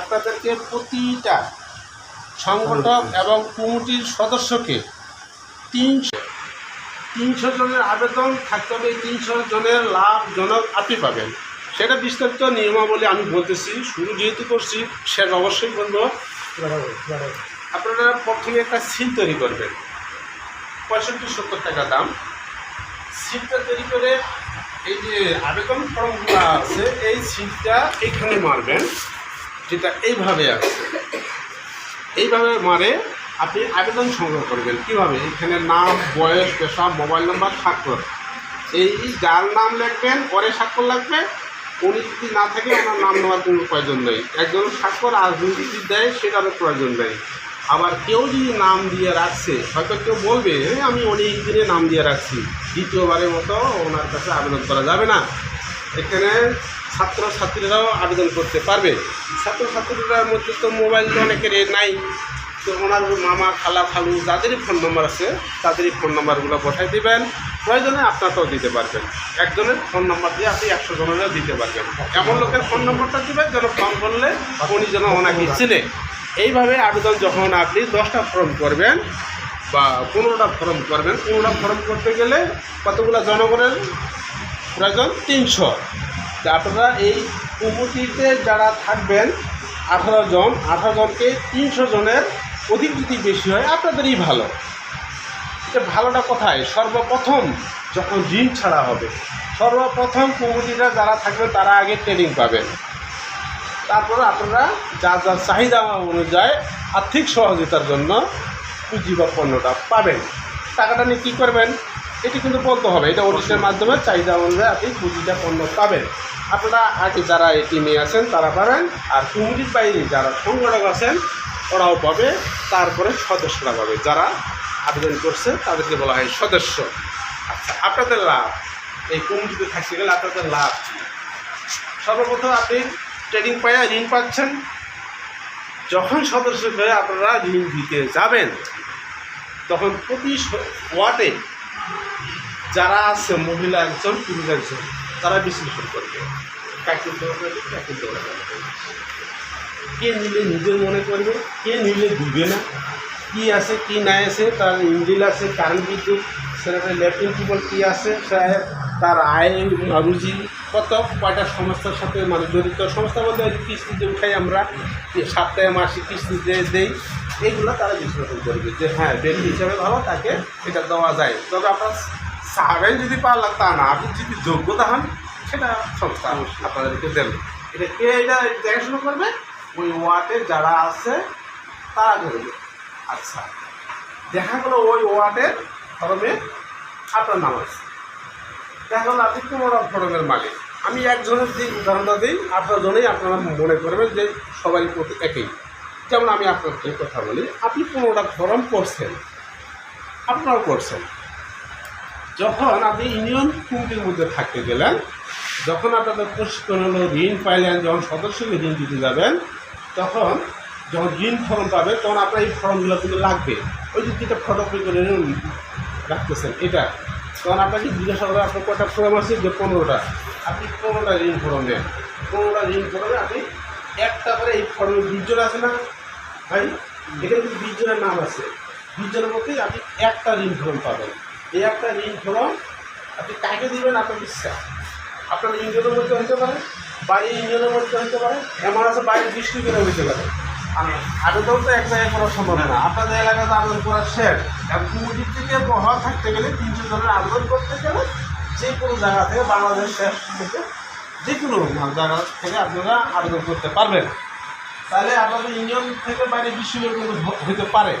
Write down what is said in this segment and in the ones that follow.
আপনাদেরকে প্রতিটা সংগঠক এবং কমিটির সদস্যকে তিনশো তিনশো জনের আবেদন থাকতে হবে তিনশো জনের লাভজনক আপনি পাবেন। সেটা বিস্তারিত নিয়মাবলী আমি বলতেছি, শুরু যেহেতু করছি, সেটা অবশ্যই বলব। আপনারা প্রথমে একটা সিল তৈরি করবেন। পঁয়ষট্টি সত্তর টাকা দাম। সিলটা তৈরি করে এই যে আবেদন ফর্মগুলো আছে, এই সিলটা এইখানে মারবেন। যেটা এইভাবে আছে। এইভাবে মারে আপনি আবেদন সংগ্রহ করবেন। কীভাবে? এখানে নাম বয়স পেশা মোবাইল নাম্বার স্বাক্ষর। এই যার নাম লিখবেন পরে স্বাক্ষর লাগবে। উনি যদি না থাকে ওনার নাম নেওয়ার কোনো প্রয়োজন নেই। একজন স্বাক্ষর আর যদি দেয় সেটারও প্রয়োজন নেই। আবার কেউ যদি নাম দিয়ে রাখছে হয়তো কেউ বলবে "এ, আমি অনেক দিনে নাম দিয়ে রাখছি। দ্বিতীয়বারের মতো ওনার কাছে আবেদন করা যাবে না। এখানে ছাত্র ছাত্রীরাও আবেদন করতে পারবে। ছাত্র ছাত্রীরার মধ্যে তো মোবাইল তো অনেকের নাই। তো ওনার মামা, খালা খালু যাদেরই ফোন নম্বর আছে, তাদেরই ফোন নাম্বারগুলো বসাই দিবেন। প্রয়োজনে আপনারটাও দিতে পারবেন। একজনের ফোন নাম্বার দিয়ে আপনি একশো জনেরও দিতে পারবেন। এমন লোকের ফোন নম্বরটা দিবেন যেন ফোন করলে উনি যেন ওনাকে চিনে। এইভাবে আবেদন যখন আপনি দশটা ফর্ম করবেন বা পনেরোটা ফর্ম করবেন, পনেরোটা ফর্ম করতে গেলে কতগুলো জনগণের প্রয়োজন? তিনশো। তা আপনারা এই কমিটিতে যারা থাকবেন, আঠারো জন, আঠারো জনকে তিনশো জনের অধিক যদি বেশি হয়, আপনাদেরই ভালো। এটা ভালোটা কোথায়? সর্বপ্রথম যখন ঋণ ছাড়া হবে, সর্বপ্রথম কমিটিরা যারা থাকবেন, তারা আগে ট্রেনিং পাবেন। তারপরে আপনারা যা যার চাহিদা অনুযায়ী আর্থিক সহযোগিতার জন্য পুঁজি বা পণ্যটা পাবেন। টাকাটা নিয়ে কী করবেন? এটি কিন্তু বলতে হবে, এটা অডিটের মাধ্যমে চাহিদা অনুযায়ী আপনি পুঁজিটা পণ্য পাবেন। আপনারা আগে যারা এটি নিয়ে আছেন, তারা পাবেন, আর কমিটির বাইরে যারা সংগঠক আছেন, ওরাও পাবে, তারপরে সদস্যরা পাবে। যারা আবেদন করছে, তাদেরকে বলা হয় সদস্য। আচ্ছা আপনাদের লাভ, এই কমিটিতে থাকতে গেলে আপনাদের লাভ সর্বপ্রথম আপনি ট্রেনিং পাইয়া ঋণ পাচ্ছেন। যখন সদস্য হয়ে আপনারা ঋণ দিতে যাবেন, তখন প্রতি ওয়ার্ডে যারা আছে, মহিলা একজন, পুরুষ একজন, তারা বিশ্লেষণ করবে। কাকে দেওয়া কাকে দেওয়া কে নিলে নিজের মনে করবে, কে নিলে দিবে না? কি আছে, কি নাই আছে, তার ইঞ্জিল আছে কারেন্ট বিদ্যুৎ সেখানে ল্যাট্রিন টিউবওয়েল কী আছে তার আয় রুজি কত কয়টা সংস্থার সাথে মানে জড়িত সংস্থা বলতে কিস্তিতে উঠাই আমরা সপ্তাহে মাসিক কিস্তিতে দেই। এইগুলো তারা বিশ্লেষণ করবে যে হ্যাঁ ব্যক্তি হিসাবে ভালো তাকে এটা দেওয়া যায়। তবে আপনার সাহাবেন যদি পারলাম তা না। আপনি যদি যোগ্যতা হন সেটা সংস্থা আপনাদেরকে দেবে এটা কে এটা দেখাশোনা করবে? ওই ওয়ার্ডে যারা আছে তারা করবে আচ্ছা। দেখা গেলো ওই ওয়ার্ডের ফরমে আপনার নাম আছে। দেখা গেলো আপনি পনেরো ফরমের মালিক। আমি একজনের দিই উদাহরণটা দিই আপনার জন্যই আপনারা মনে করবেন যে সবাই প্রতি একই। যেমন আমি আপনাকে কথা বলি, আপনি পনেরোটা ফর্ম করছেন। আপনারাও করছেন। যখন আপনি ইউনিয়ন কমিটির মধ্যে থাকতে গেলেন, যখন আপনাদের প্রশিক্ষণ হলো, ঋণ পাইলেন, যখন সদস্যকে ঋণ দিতে যাবেন, তখন যখন ঋণ ফর্ম পাবে তখন আপনার এই ফর্মগুলো কিন্তু লাগবে। ওই যে যেটা ফটোকপি করে রাখতেছেন, এটা। তখন আপনাকে জিজ্ঞাসা করে আপনার কটা ফর্ম আছে? যে পনেরোটা। আপনি পনেরোটা ঋণ ফর্ম নেন। পনেরোটা ঋণ ফর্মে আপনি একটা করে এই ফর্মে বিশ জন আছে না, ভাই এখানে কিন্তু বিশ জনের নাম আছে। বিশ জনের মধ্যেই আপনি একটা ঋণ ফর্ম পাবেন। এই একটা ঋণ ফর্ম আপনি কাকে দিবেন, আপনার বিশ্বাস আপনার ইঞ্জিনের মধ্যে হতে পারে, বাড়ির ইঞ্জিনের মধ্যে হতে পারে, এমন আছে বাইরের করে হতে পারে। আবেদন তো এক জায়গায় করা সম্ভব না। আপনাদের এলাকাতে আবেদন করা শেষ। এবং কমিটির থেকে বহাল থাকতে গেলে তিনশো জনের আবেদন করতে গেলে যে কোনো জায়গা থেকে বাংলাদেশ শেষ থেকে যে কোনো জায়গা থেকে আপনারা আবেদন করতে পারবেন। তাহলে আপনাদের ইউনিয়ন থেকে বাইরে বিশ্ববিদ্যালয় কিন্তু হতে পারে।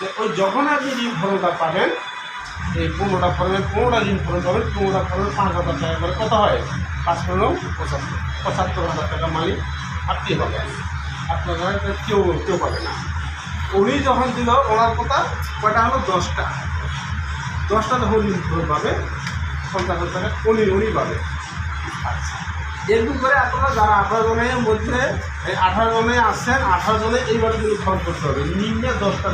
তো ওই যখন আপনি ঋণ ফর্মটা পাবেন, এই পনেরোটা ফর্মের পনেরোটা ঋণ ফর্ম পাবেন, পনেরোটা ফর্মের পাঁচ হাজার টাকা করে কত হয়? পাঁচ পনেরো পঁচাত্তর। পঁচাত্তর হাজার টাকা মালিক আপনি পাবেন। আপনারা কেউ কেউ পাবে না। উনি যখন দিল, ওনার কথা, কয়টা হলো? দশটা। দশটা যখন ঋণ ফর্ম পাবে, পঞ্চাশ হাজার টাকা উনি উনি পাবে। আচ্ছা। এরকম করে আপনারা যারা আঠারো জনের মধ্যে আঠারো জনে আসছেন, আঠারো জনে এইবার কিন্তু ফর্ম করতে হবে। নিম্নে দশটা